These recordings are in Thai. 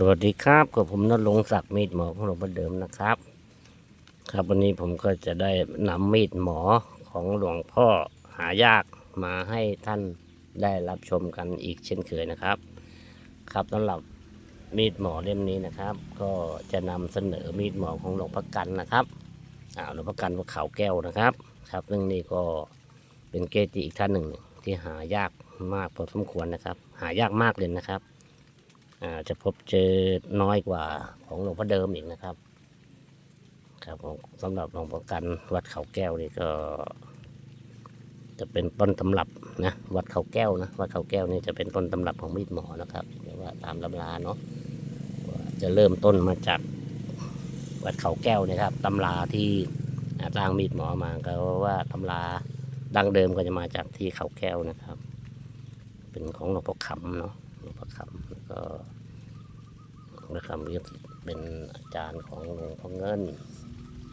สวัสดีครับกับผมนรงค์ศักดิ์มีดหมอของหลวงพ่อเดิมนะครับ ครับวันนี้ผมก็จะได้นำมีดหมอของหลวงพ่อหายากมาให้ท่านได้รับชมกันอีกเช่นเคยนะครับ ครับสำหรับมีดหมอเล่มนี้นะครับ ก็จะนำเสนอมีดหมอของหลวงพ่อกันนะครับหลวงพ่อกันวัดเขาแก้วนะครับ ครับซึ่งนี่ก็เป็นเกจิอีกท่านหนึ่งที่หายากมากพอสมควรนะครับ หายากมากเลยนะครับ จะพบเจอน้อยกว่าของหลวงพ่อเดิมอีกนะครับ ครับสำหรับหลวงพ่อกันวัดเขาแก้วนี่ก็ จะเป็นต้นตำรับนะวัดเขาแก้วนะวัดเขาแก้วนี่จะเป็นต้นตำรับของมีดหมอนะครับเรียกว่าตามตำราเนาะจะเริ่มต้นมาจากวัดเขาแก้วนะครับตำราที่สร้างมีดหมอมาก็ว่าตำราดั้งเดิมก็จะมาจากที่เขาแก้วนะครับ เป็นของหลวงพ่อคำเนาะหลวงพ่อคำแล้วก็ หลวงพ่อคำก็เป็นอาจารย์ของหลวงพ่อเงิน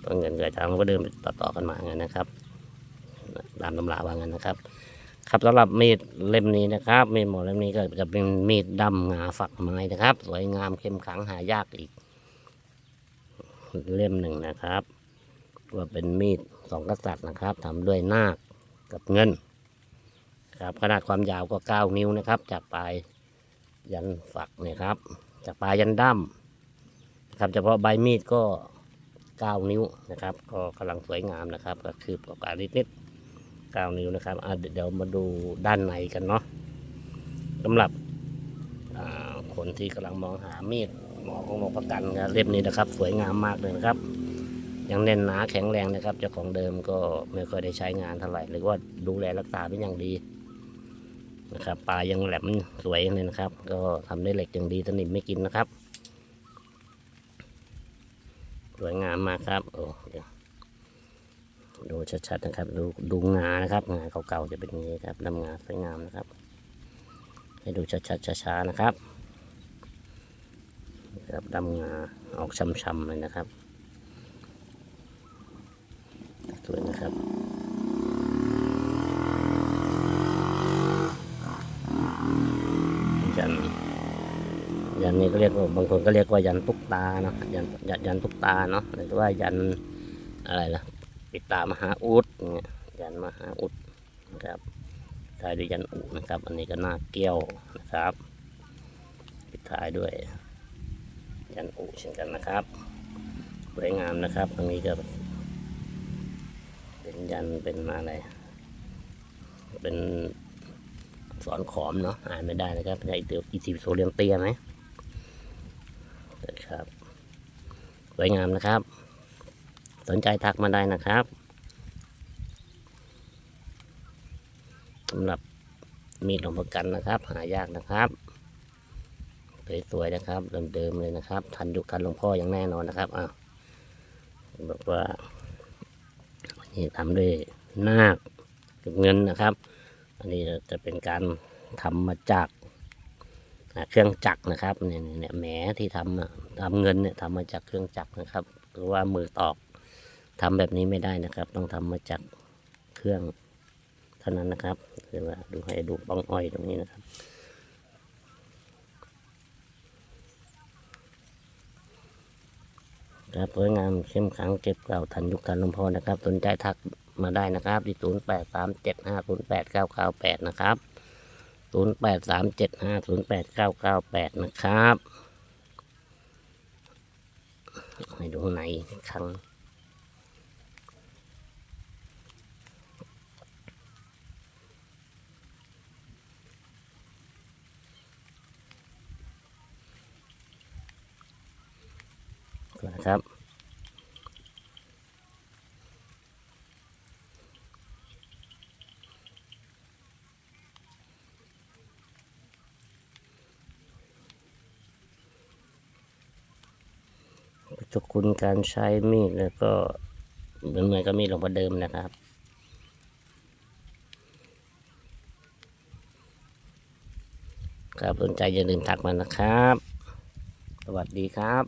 หลวงเงินกับอาจารย์มันก็เดินต่อๆกันมางั้นนะครับตามตำราว่างั้นนะครับ ครับสำหรับมีดเล่มนี้นะครับมีดหมอเล่มนี้ก็จะเป็นมีดดำงาฝักไม้นะครับ สวยงามเข้มขังหายากอีก เล่มหนึ่งนะครับว่าเป็นมีดสองกษัตริย์นะครับทำด้วยนาคกับเงินครับขนาดความยาวก็ 9 นิ้วนะครับ จากปลายยันฝักเนี่ยครับ จากปลายยันด้ามนะครับเฉพาะใบมีดก็ 9 นิ้วนะครับ ก็กำลังสวยงามนะครับ ก็คือประกาศนิดนิด9นิ้วนะครับเดี๋ยวมาดูด้านในกันเนาะสำหรับคนที่กำลังมองหามีดหมอของหลวงประกันครับเล่มนี้นะครับ สวยงามมากเลยนะครับ ยังแน่นหนาแข็งแรงนะครับเจ้าของเดิมก็ไม่ค่อยได้ใช้งานเท่าไหร่หรือว่าดูแลรักษาเป็นอย่างดี นะครับปลายังแหลมสวยเลยนะครับ ก็ทำด้เหล็กอย่างดีสนิมไม่กินนะครับ สวยงามมากครับโอ้เดี๋ยวดูชัดๆนะครับ ดูดูงานะครับงาเก่าๆจะเป็นอย่างนี้ครับนำงาสวยงามนะครับ ให้ดูชัดๆช้าๆนะครับครับดำงาออกช้ำๆเลยนะครับ สวยนะครับ ยัน ยั นนี้ก็เรียกว่าบางคนก็เรียกว่ายันตุกตาเนาะยันยันยันตุกตาเนาะหรือว่ายันอะไรล่ะปิดตามหาอุดเนี่ยยันมหาอุดนะครับท้ายด้วยยันอุนะครับ อันนี้ก็หน้าเกี้ยวนะครับปิดท้ายด้วย ยันอุเช่นกันนะครับสวยงามนะครับตรงนี้ก็เป็นยันเป็นอะไรเป็นสอนขอมเนาะอ่านไม่ได้นะครับเป็นอิติอิติโซเลียมเตียไหม ครับสวยงามนะครับ สนใจทักมาได้นะครับสำหรับมีดหลวงประกันนะครับ หายากนะครับสวยๆนะครับเดิมๆเลยนะครับ ทันยุคทันหลวงพ่ออย่างแน่นอนนะครับอ้าวบอกว่านี่ทำด้วยนาคเงินนะครับ อันนี้จะเป็นการทำมาจาก เครื่องจักรนะครับเนี่ยเนี่ยแหมที่ทำทำเงินเนี่ยทำมาจากเครื่องจักรนะครับหรือว่ามือตอกทำแบบนี้ไม่ได้นะครับ ต้องทำมาจากเครื่องเท่านั้นนะครับคือว่าดูให้ดูปองอ้อยตรงนี้นะครับครับสวยงามเข้มขังเก็บเก่าทันยุคทันลวงพอนะครับสนใจทักมาได้นะครับที่ศูนย์แปดสามเจ็ดห้าศูนย์แปดเก้าเก้าแปดนะครับ ศูนย์แปดสามเจ็ดห้าศูนย์แปดเก้าเก้าแปดนะครับ ให้ดูข้างในครั้งนะครับ ทุกคุณการใช้มีดแล้วก็เหมือนเหมือนกับมีดหลวงพ่อเดิมนะครับ ครับสนใจอย่าลืมทักมานะครับ สวัสดีครับ